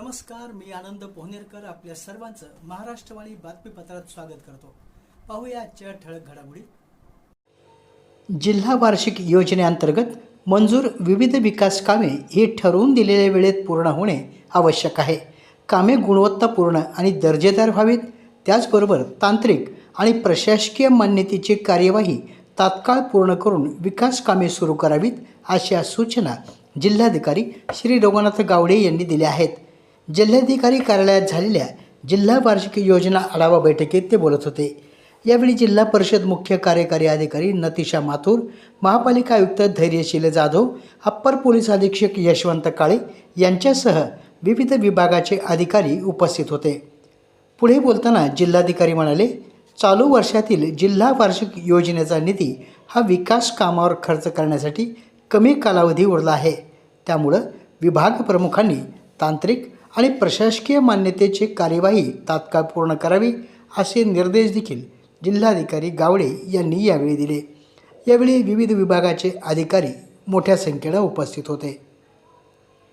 नमस्कार मी आनंद पोहनेरकर आपल्या सर्वांचं महाराष्ट्रवाणी बातमीपत्रात स्वागत करतो. पाहूया आजच्या ठळक घडामोडी. जिल्हा वार्षिक योजनेअंतर्गत मंजूर विविध विकास कामे ही ठरवून दिलेल्या वेळेत पूर्ण होणे आवश्यक आहे. कामे गुणवत्तापूर्ण आणि दर्जेदार व्हावीत त्याचबरोबर तांत्रिक आणि प्रशासकीय मान्यतेची कार्यवाही तात्काळ पूर्ण करून विकास कामे सुरू करावीत अशा सूचना जिल्हाधिकारी श्री रघुनाथ गावडे यांनी दिल्या आहेत. जिल्हाधिकारी कार्यालयात झालेल्या जिल्हा वार्षिक योजना आढावा बैठकीत ते बोलत होते. यावेळी जिल्हा परिषद मुख्य कार्यकारी अधिकारी नतिशा माथूर महापालिका आयुक्त धैर्यशील जाधव अप्पर पोलीस अधीक्षक यशवंत काळे यांच्यासह विविध विभागाचे अधिकारी उपस्थित होते. पुढे बोलताना जिल्हाधिकारी म्हणाले चालू वर्षातील जिल्हा वार्षिक योजनेचा निधी हा विकास कामावर खर्च करण्यासाठी कमी कालावधी उरला आहे. त्यामुळं विभाग प्रमुखांनी तांत्रिक आणि प्रशासकीय मान्यतेची कार्यवाही तात्काळ पूर्ण करावी असे निर्देश देखील जिल्हाधिकारी गावडे यांनी यावेळी दिले. यावेळी विविध विभागाचे अधिकारी मोठ्या संख्येनं उपस्थित होते.